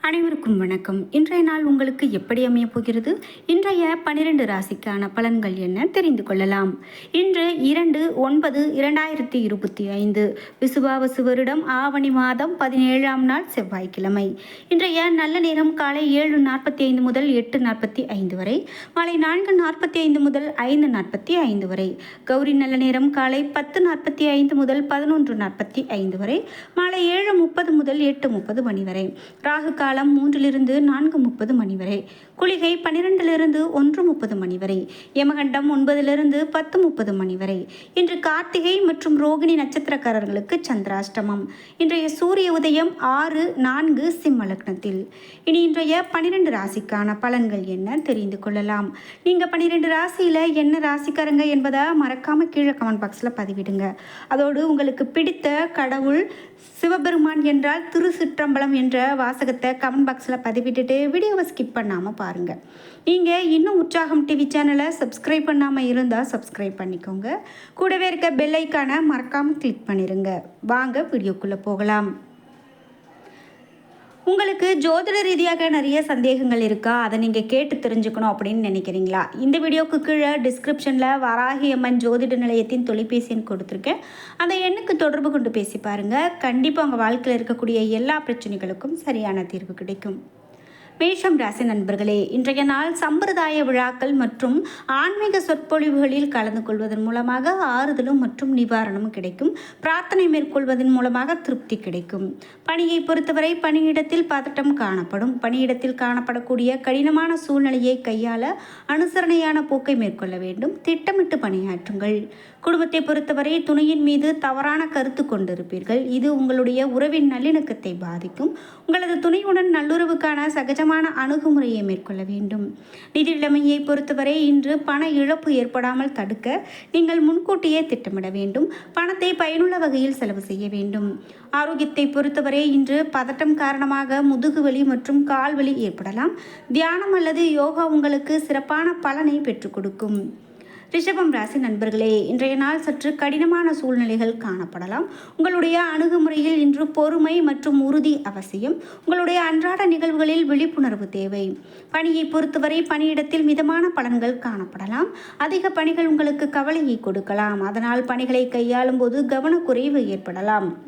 அனைவருக்கும் வணக்கம். இன்றைய நாள் உங்களுக்கு எப்படி அமையப் போகிறது? இன்றைய பனிரெண்டு ராசிக்கான பலன்கள் என்ன தெரிந்து கொள்ளலாம். இன்று இரண்டு ஒன்பது இரண்டாயிரத்தி இருபத்தி ஐந்து. விசுவாவசு வருடம் ஆவணி மாதம் பதினேழாம் நாள் செவ்வாய்க்கிழமை. இன்றைய நல்ல நேரம் காலை ஏழு நாற்பத்தி ஐந்து முதல் எட்டு நாற்பத்தி ஐந்து வரை மாலை நான்கு நாற்பத்தி ஐந்து முதல் ஐந்து நாற்பத்தி ஐந்து வரை கௌரி நல்ல நேரம் காலை பத்து நாற்பத்தி ஐந்து முதல் பதினொன்று நாற்பத்தி ஐந்து வரை மாலை ஏழு முப்பது முதல் எட்டு முப்பது மணி வரை. ராகு காலம் மூன்றிலிருந்து நான்கு முப்பது மணி வரை. குளிகை பன்னிரெண்டிலிருந்து ஒன்று முப்பது மணி வரை யமகண்டம் ஒன்பதிலிருந்து பத்து முப்பது மணி வரை. இன்று கார்த்திகை மற்றும் ரோகிணி நட்சத்திரக்காரர்களுக்கு சந்திராஷ்டமம். இன்றைய சூரிய உதயம் ஆறு நான்கு சிம்ம லக்னத்தில். இனி இன்றைய பன்னிரெண்டு ராசிக்கான பலன்கள் என்ன தெரிந்து கொள்ளலாம். நீங்கள் பன்னிரெண்டு ராசியில் என்ன ராசிக்காரங்க என்பதை மறக்காமல் கீழே கமெண்ட் பாக்ஸில் பதிவிடுங்க. அதோடு உங்களுக்கு பிடித்த கடவுள் சிவபெருமான் என்றால் திரு சிற்றம்பலம் என்ற வாசகத்தை கமெண்ட் பாக்ஸில் பதிவிட்டுட்டு வீடியோவை ஸ்கிப் பண்ணாமல் பாருங்கள் நீங்கள் இன்னும் உற்சாகம் டிவி சேனலை சப்ஸ்கிரைப் பண்ணாமல் இருந்தால் சப்ஸ்கிரைப் பண்ணிக்கோங்க. கூடவே இருக்க பெல் ஐக்கானை மறக்காமல் கிளிக் பண்ணிடுங்க வாங்க வீடியோக்குள்ளே போகலாம். உங்களுக்கு ஜோதிட ரீதியாக நிறைய சந்தேகங்கள் இருக்கா? அதை நீங்கள் கேட்டு தெரிஞ்சுக்கணும் அப்படின்னு நினைக்கிறீங்களா? இந்த வீடியோக்கு கீழே டிஸ்கிரிப்ஷனில் வராகி அம்மன் ஜோதிட நிலையத்தின் தொலைபேசி எண் கொடுத்துருக்கேன். அந்த எண்ணுக்கு தொடர்பு கொண்டு பேசி பாருங்கள் கண்டிப்பாக உங்கள் வாழ்க்கையில் இருக்கக்கூடிய எல்லா பிரச்சனைகளுக்கும் சரியான தீர்வு கிடைக்கும். மேஷம் ராசி நண்பர்களே இன்றைய நாள் சம்பிரதாய விழாக்கள் மற்றும் ஆன்மீக சொற்பொழிவுகளில் கலந்து கொள்வதன் மூலமாக ஆறுதலும் மற்றும் நிவாரணமும் கிடைக்கும். பிரார்த்தனை மேற்கொள்வதன் மூலமாக திருப்தி கிடைக்கும். பணியை பொறுத்தவரை பணியிடத்தில் பதட்டம் காணப்படும். பணியிடத்தில் காணப்படக்கூடிய கடினமான சூழ்நிலையை கையாள அனுசரணையான போக்கை மேற்கொள்ள வேண்டும். திட்டமிட்டு பணியாற்றுங்கள். குடும்பத்தை பொறுத்தவரை துணையின் மீது தவறான கருத்து கொண்டிருப்பீர்கள். இது உங்களுடைய உறவின் நல்லிணக்கத்தை பாதிக்கும். உங்களது துணையுடன் நல்லுறவுக்கான சகஜமான அணுகுமுறையை மேற்கொள்ள வேண்டும். நிதிநிலைமையை பொறுத்தவரை இன்று பண இழப்பு ஏற்படாமல் தடுக்க நீங்கள் முன்கூட்டியே திட்டமிட வேண்டும். பணத்தை பயனுள்ள வகையில் செலவு செய்ய வேண்டும். ஆரோக்கியத்தை பொறுத்தவரை இன்று பதட்டம் காரணமாக முதுகுவலி மற்றும் கால்வலி ஏற்படலாம். தியானம் அல்லது யோகா உங்களுக்கு சிறப்பான பலனை பெற்றுக் கொடுக்கும். ரிஷபம் ராசி நண்பர்களே இன்றைய நாள் சற்று கடினமான சூழ்நிலைகள் காணப்படலாம். உங்களுடைய அணுகுமுறையில் இன்று பொறுமை மற்றும் உறுதி அவசியம். உங்களுடைய அன்றாட நிகழ்வுகளில் விழிப்புணர்வு தேவை. பணியை பொறுத்தவரை பணியிடத்தில் மிதமான பலன்கள் காணப்படலாம். அதிக பணிகள் உங்களுக்கு கவலையை கொடுக்கலாம். அதனால் பணிகளை கையாளும் போது கவனக்குறைவு ஏற்படலாம்.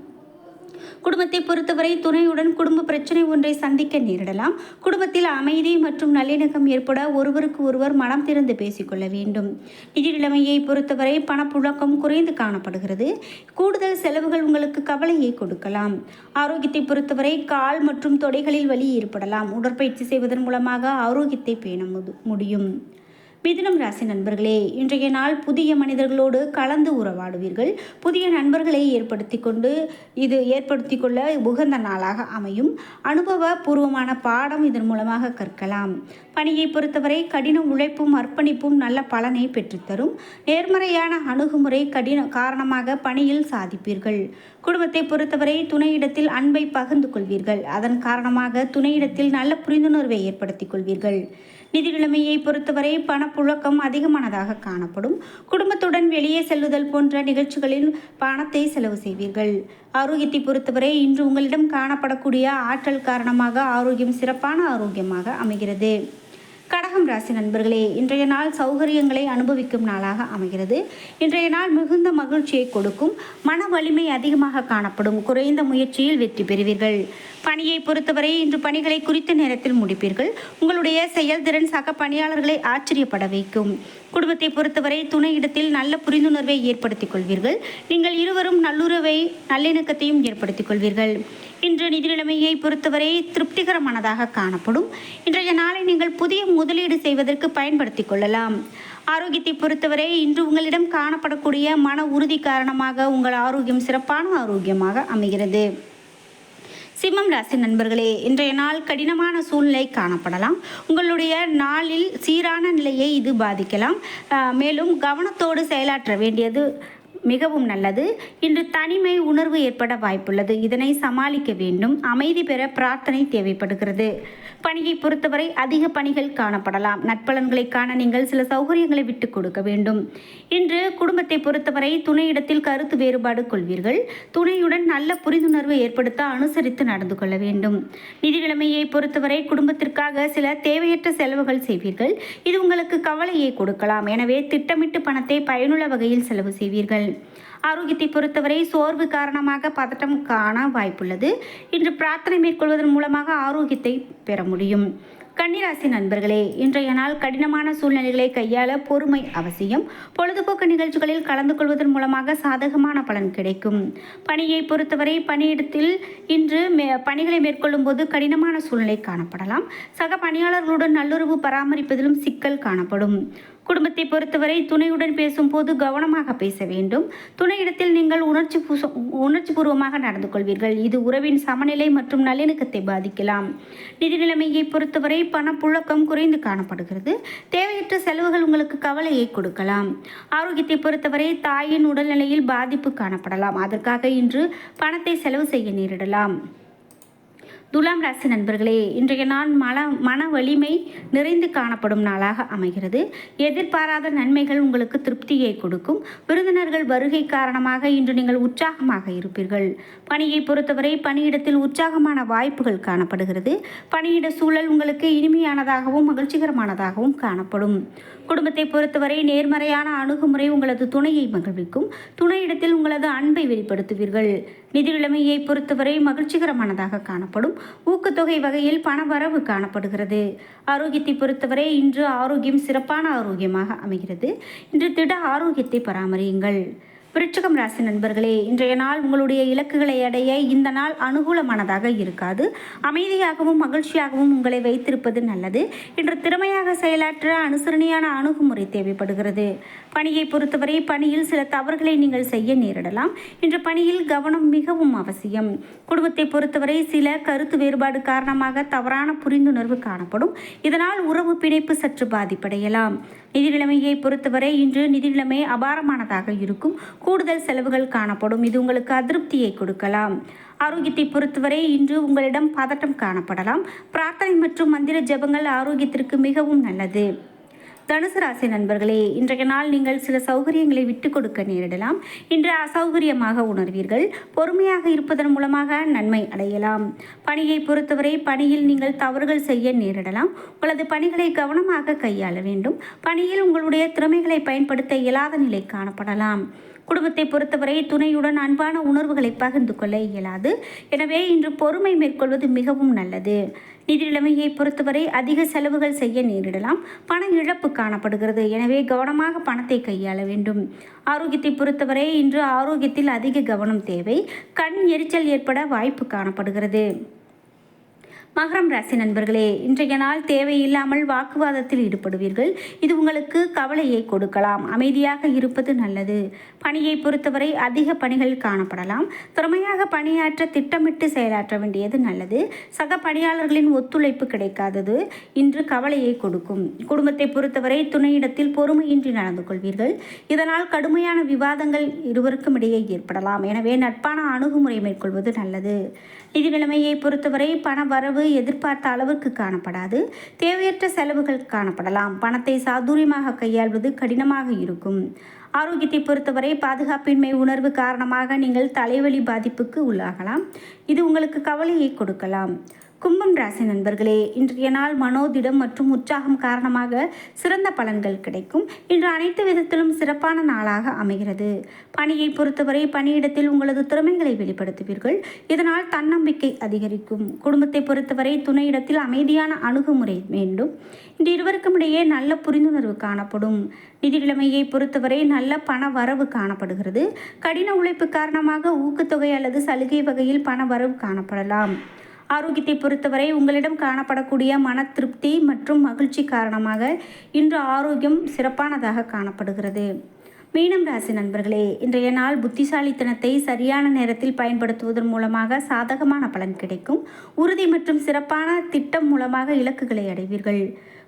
குடும்பத்தை பொறுத்தவரை துணையுடன் குடும்ப பிரச்சனை ஒன்றை சந்திக்க நேரிடலாம். குடும்பத்தில் அமைதி மற்றும் நல்லிணக்கம் ஏற்பட ஒருவருக்கு ஒருவர் மனம் திறந்து பேசிக்கொள்ள வேண்டும். நிதி நிலைமையை பொறுத்தவரை பணப்புழக்கம் குறைந்து காணப்படுகிறது. கூடுதல் செலவுகள் உங்களுக்கு கவலையை கொடுக்கலாம். ஆரோக்கியத்தை பொறுத்தவரை கால் மற்றும் தொடைகளில் வலி ஏற்படலாம். உடற்பயிற்சி செய்வதன் மூலமாக ஆரோக்கியத்தை பேண முது- முடியும். மிதுனம் ராசி நண்பர்களே இன்றைய நாள் புதிய மனிதர்களோடு கலந்து உறவாடுவீர்கள். புதிய நண்பர்களை ஏற்படுத்தி கொண்டு இது ஏற்படுத்தி கொள்ள உகந்த நாளாக அமையும். அனுபவ பூர்வமான பாடம் இதன் மூலமாக கற்கலாம். பணியை பொறுத்தவரை கடின உழைப்பும் அர்ப்பணிப்பும் நல்ல பலனை பெற்றுத்தரும். நேர்மறையான அணுகுமுறை கடின காரணமாக பணியில் சாதிப்பீர்கள். குடும்பத்தை பொறுத்தவரை துணையிடத்தில் அன்பை பகிர்ந்து கொள்வீர்கள். அதன் காரணமாக துணையிடத்தில் நல்ல புரிந்துணர்வை ஏற்படுத்திக் கொள்வீர்கள். நிதி நிலைமையை பொறுத்தவரை பணப்புழக்கம் அதிகமானதாக காணப்படும். குடும்பத்துடன் வெளியே செல்லுதல் போன்ற நிகழ்ச்சிகளில் பணத்தை செலவு செய்வீர்கள். ஆரோக்கியத்தை பொறுத்தவரை இன்று உங்களிடம் காணப்படக்கூடிய ஆற்றல் காரணமாக ஆரோக்கியம் சிறப்பான ஆரோக்கியமாக அமைகிறது. கடகம் ராசி நண்பர்களே இன்றைய நாள் சௌகரியங்களை அனுபவிக்கும் நாளாக அமைகிறது. இன்றைய நாள் மிகுந்த மகிழ்ச்சியை கொடுக்கும். மன வலிமை அதிகமாக காணப்படும். குறைந்த முயற்சியில் வெற்றி பெறுவீர்கள். பணியை பொறுத்தவரை இன்று பணிகளை குறித்த நேரத்தில் முடிப்பீர்கள். உங்களுடைய செயல்திறன் சக பணியாளர்களை ஆச்சரியப்பட வைக்கும். குடும்பத்தை பொறுத்தவரை துணையிடத்தில் நல்ல புரிந்துணர்வை ஏற்படுத்திக் கொள்வீர்கள். நீங்கள் இருவரும் நல்லுறவை நல்லிணக்கத்தையும் ஏற்படுத்திக் கொள்வீர்கள். இன்று நிதி நிலைமையை பொறுத்தவரை திருப்திகரமானதாக காணப்படும். இன்றைய நாளை நீங்கள் புதிய முதலீடு செய்வதற்கு பயன்படுத்திக் கொள்ளலாம். ஆரோக்கியத்தை பொறுத்தவரை இன்று உங்களிடம் காணப்படக்கூடிய மன உறுதி காரணமாக உங்கள் ஆரோக்கியம் சிறப்பான ஆரோக்கியமாக அமைகிறது. சிம்மம் ராசி நண்பர்களே இன்றைய நாள் கடினமான சூழ்நிலை காணப்படலாம். உங்களுடைய நாளில் சீரான நிலையை இது பாதிக்கலாம். மேலும் கவனத்தோடு செயலாற்ற வேண்டியது மிகவும் நல்லது. இன்று தனிமை உணர்வு ஏற்பட வாய்ப்புள்ளது. இதனை சமாளிக்க வேண்டும். அமைதி பெற பிரார்த்தனை தேவைப்படுகிறது. பணியை பொறுத்தவரை அதிக பணிகள் காணப்படலாம். நட்பலன்களை காண நீங்கள் சில சௌகரியங்களை விட்டுக் கொடுக்க வேண்டும். இன்று குடும்பத்தை பொறுத்தவரை துணையிடத்தில் கருத்து வேறுபாடு கொள்வீர்கள். துணையுடன் நல்ல புரிந்துணர்வு ஏற்படுத்த அனுசரித்து நடந்து கொள்ள வேண்டும். நிதி நிலைமையை பொறுத்தவரை குடும்பத்திற்காக சில தேவையற்ற செலவுகள் செய்வீர்கள். இது உங்களுக்கு கவலையை கொடுக்கலாம். எனவே திட்டமிட்டு பணத்தை பயனுள்ள வகையில் செலவு செய்வீர்கள். ஆரோக்கியத்தை பொறுத்தவரை சோர்வு காரணமாக பதட்டம் காண வாய்ப்புள்ளது. இன்று பிரார்த்தனை மேற்கொள்வதன் மூலமாக ஆரோக்கியத்தை பெற முடியும். கன்னிராசி நண்பர்களே இன்றைய நாள் கடினமான சூழ்நிலைகளை கையாள பொறுமை அவசியம். பொழுதுபோக்கு நிகழ்ச்சிகளில் கலந்து கொள்வதன் மூலமாக சாதகமான பலன் கிடைக்கும். பணியை பொறுத்தவரை பணியிடத்தில் இன்று மே பணிகளை மேற்கொள்ளும் போது கடினமான சூழ்நிலை காணப்படலாம். சக பணியாளர்களுடன் நல்லுறவு பராமரிப்பதிலும் சிக்கல் காணப்படும். குடும்பத்தை பொறுத்தவரை துணையுடன் பேசும்போது கவனமாக பேச வேண்டும். துணையிடத்தில் நீங்கள் உணர்ச்சி பூச உணர்ச்சி பூர்வமாக நடந்து கொள்வீர்கள். இது உறவின் சமநிலை மற்றும் நல்லிணக்கத்தை பாதிக்கலாம். நிதி நிலைமையை பொறுத்தவரை பணப்புழக்கம் குறைந்து காணப்படுகிறது. தேவையற்ற செலவுகள் உங்களுக்கு கவலையை கொடுக்கலாம். ஆரோக்கியத்தை பொறுத்தவரை தாயின் உடல்நிலையில் பாதிப்பு காணப்படலாம். அதற்காக இன்று பணத்தை செலவு செய்ய நேரிடலாம். துலாம் ராசி நண்பர்களே இன்றைய நாள் மன மன வலிமை நிறைந்து காணப்படும் நாளாக அமைகிறது. எதிர்பாராத நன்மைகள் உங்களுக்கு திருப்தியை கொடுக்கும். விருந்தினர்கள் வருகை காரணமாக இன்று நீங்கள் உற்சாகமாக இருப்பீர்கள். பணியை பொறுத்தவரை பணியிடத்தில் உற்சாகமான வாய்ப்புகள் காணப்படுகிறது. பணியிட சூழல் உங்களுக்கு இனிமையானதாகவும் மகிழ்ச்சிகரமானதாகவும் காணப்படும். குடும்பத்தை பொறுத்தவரை நேர்மறையான அணுகுமுறை உங்களது துணையை மகிழ்விக்கும். துணையிடத்தில் உங்களது அன்பை வெளிப்படுத்துவீர்கள். நிதி நிலைமையை பொறுத்தவரை மகிழ்ச்சிகரமானதாக காணப்படும். ஊக்கத்தொகை வகையில் பணவரவு காணப்படுகிறது. ஆரோக்கியத்தை பொறுத்தவரை இன்று ஆரோக்கியம் சிறப்பான ஆரோக்கியமாக அமைகிறது. இன்று திட ஆரோக்கியத்தை பராமரியுங்கள். விருச்சகம் ராசி நண்பர்களே இன்றைய நாள் உங்களுடைய இலக்குகளை அடைய இந்த நாள் அனுகூலமானதாக இருக்காது. அமைதியாகவும் மகிழ்ச்சியாகவும் உங்களை வைத்திருப்பது நல்லது. இன்று திறமையாக செயலாற்ற அனுசரணையான அணுகுமுறை தேவைப்படுகிறது. பணியை பொறுத்தவரை பணியில் சில தவறுகளை நீங்கள் செய்ய நேரிடலாம். இன்று பணியில் கவனம் மிகவும் அவசியம். குடும்பத்தை பொறுத்தவரை சில கருத்து வேறுபாடு காரணமாக தவறான புரிந்துணர்வு காணப்படும். இதனால் உறவு பிணைப்பு சற்று பாதிப்படையலாம். நிதி நிலைமையை பொறுத்தவரை இன்று நிதி நிலைமை அபாரமானதாக இருக்கும். கூடுதல் செலவுகள் காணப்படும். இது உங்களுக்கு அதிருப்தியை கொடுக்கலாம். ஆரோக்கியத்தை பொறுத்தவரை இன்று உங்களிடம் பதட்டம் காணப்படலாம். பிரார்த்தனை மற்றும் மந்திர ஜெபங்கள் ஆரோக்கியத்திற்கு மிகவும் நல்லது. தனுசு ராசி நண்பர்களே இன்றைய நாள் நீங்கள் சில சௌகரியங்களை விட்டு கொடுக்க நேரிடலாம். இன்று அசௌகரியமாக உணர்வீர்கள். பொறுமையாக இருப்பதன் மூலமாக நன்மை அடையலாம். பணியை பொறுத்தவரை பணியில் நீங்கள் தவறுகள் செய்ய நேரிடலாம். உங்களது பணிகளை கவனமாக கையாள வேண்டும். பணியில் உங்களுடைய திறமைகளை பயன்படுத்த இயலாத நிலை காணப்படலாம். குடும்பத்தை பொறுத்தவரை துணையுடன் அன்பான உணர்வுகளை பகிர்ந்து கொள்ள இயலாது. எனவே இன்று பொறுமை மேற்கொள்வது மிகவும் நல்லது. நிதி நிலைமையை பொறுத்தவரை அதிக செலவுகள் செய்ய நேரிடலாம். பண இழப்பு காணப்படுகிறது. எனவே கவனமாக பணத்தை கையாள வேண்டும். ஆரோக்கியத்தை பொறுத்தவரை இன்று ஆரோக்கியத்தில் அதிக கவனம் தேவை. கண் எரிச்சல் ஏற்பட வாய்ப்பு காணப்படுகிறது. மகரம் ராசி நண்பர்களே இன்றைய நாள் தேவையில்லாமல் வாக்குவாதத்தில் ஈடுபடுவீர்கள். இது உங்களுக்கு கவலையை கொடுக்கலாம். அமைதியாக இருப்பது நல்லது. பணியை பொறுத்தவரை அதிக பணிகள் காணப்படலாம். திறமையாக பணியாற்ற திட்டமிட்டு செயலாற்ற வேண்டியது நல்லது. சக பணியாளர்களின் ஒத்துழைப்பு கிடைக்காதது இன்று கவலையை கொடுக்கும். குடும்பத்தை பொறுத்தவரை துணையிடத்தில் பொறுமையின்றி நடந்து கொள்வீர்கள். இதனால் கடுமையான விவாதங்கள் இருவருக்கும் இடையே ஏற்படலாம். எனவே நட்பான அணுகுமுறை மேற்கொள்வது நல்லது. நிதி நிலைமையை பொறுத்தவரை பண வரவு எதிர்பார்த்த அளவிற்கு காணப்படாது. தேவையற்ற செலவுகள் காணப்படலாம். பணத்தை சாதுரியமாக கையாள்வது கடினமாக இருக்கும். ஆரோக்கியத்தை பொறுத்தவரை பாதுகாப்பின்மை உணர்வு காரணமாக நீங்கள் தலைவலி பாதிப்புக்கு உள்ளாகலாம். இது உங்களுக்கு கவலையை கொடுக்கலாம். கும்பம் ராசி நண்பர்களே இன்றைய நாள் மனோதிடம் மற்றும் உற்சாகம் காரணமாக சிறந்த பலன்கள் கிடைக்கும். இன்று அனைத்து விதத்திலும் சிறப்பான நாளாக அமைகிறது. பணியை பொறுத்தவரை பணியிடத்தில் உங்களது திறமைகளை வெளிப்படுத்துவீர்கள். இதனால் தன்னம்பிக்கை அதிகரிக்கும். குடும்பத்தை பொறுத்தவரை துணையிடத்தில் அமைதியான அணுகுமுறை வேண்டும். இன்று இருவருக்கும் இடையே நல்ல புரிந்துணர்வு காணப்படும். நிதி நிலைமையை பொறுத்தவரை நல்ல பண வரவு காணப்படுகிறது. கடின உழைப்பு காரணமாக ஊக்கத்தொகை அல்லது சலுகை வகையில் பண வரவு காணப்படலாம். ஆரோக்கியத்தை பொறுத்தவரை உங்களிடம் காணப்படக்கூடிய மன திருப்தி மற்றும் மகிழ்ச்சி காரணமாக இன்று ஆரோக்கியம் சிறப்பானதாக காணப்படுகிறது. மீனம் ராசி நண்பர்களே இன்றைய நாள் புத்திசாலித்தனத்தை சரியான நேரத்தில் பயன்படுத்துவதன் மூலமாக சாதகமான பலன் கிடைக்கும். உறுதி மற்றும் சிறப்பான திட்டம் மூலமாக இலக்குகளை அடைவீர்கள்.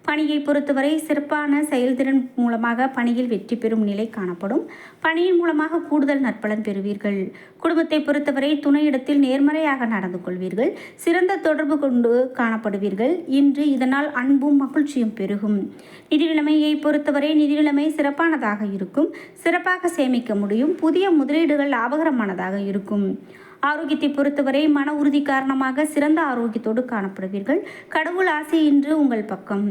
பணியை பொறுத்தவரை சிறப்பான செயல்திறன் மூலமாக பணியில் வெற்றி பெறும் நிலை காணப்படும். பணியின் மூலமாக கூடுதல் நற்பலன் பெறுவீர்கள். குடும்பத்தை பொறுத்தவரை துணையிடத்தில் நேர்மறையாக நடந்து கொள்வீர்கள். சிறந்த தொடர்பு கொண்டு காணப்படுவீர்கள். இன்று இதனால் அன்பும் மகிழ்ச்சியும் பெருகும். நிதி நிலைமையை பொறுத்தவரை நிதி நிலைமை சிறப்பானதாக இருக்கும். சிறப்பாக சேமிக்க முடியும். புதிய முதலீடுகள் லாபகரமானதாக இருக்கும். ஆரோக்கியத்தை பொறுத்தவரை மன உறுதி காரணமாக சிறந்த ஆரோக்கியத்தோடு காணப்படுவீர்கள். கடவுள் ஆசை இன்று உங்கள் பக்கம்.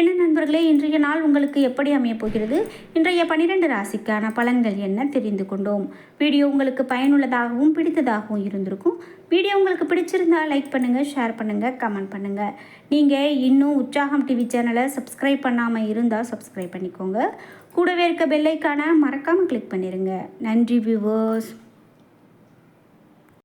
என்ன நண்பர்களே இன்றைய நாள் உங்களுக்கு எப்படி அமையப் போகிறது? இன்றைய பனிரெண்டு ராசிக்கான பலன்கள் என்ன தெரிந்து கொண்டோம். வீடியோ உங்களுக்கு பயனுள்ளதாகவும் பிடித்ததாகவும் இருந்திருக்கும். வீடியோ உங்களுக்கு பிடிச்சிருந்தால் லைக் பண்ணுங்கள் ஷேர் பண்ணுங்கள் கமெண்ட் பண்ணுங்கள் நீங்கள் இன்னும் உற்சாகம் டிவி சேனலை சப்ஸ்கிரைப் பண்ணாமல் இருந்தால் சப்ஸ்கிரைப் பண்ணிக்கோங்க. கூடவே இருக்க பெல்லைக்கான மறக்காமல் கிளிக் பண்ணிடுங்க நன்றி வியூவர்ஸ்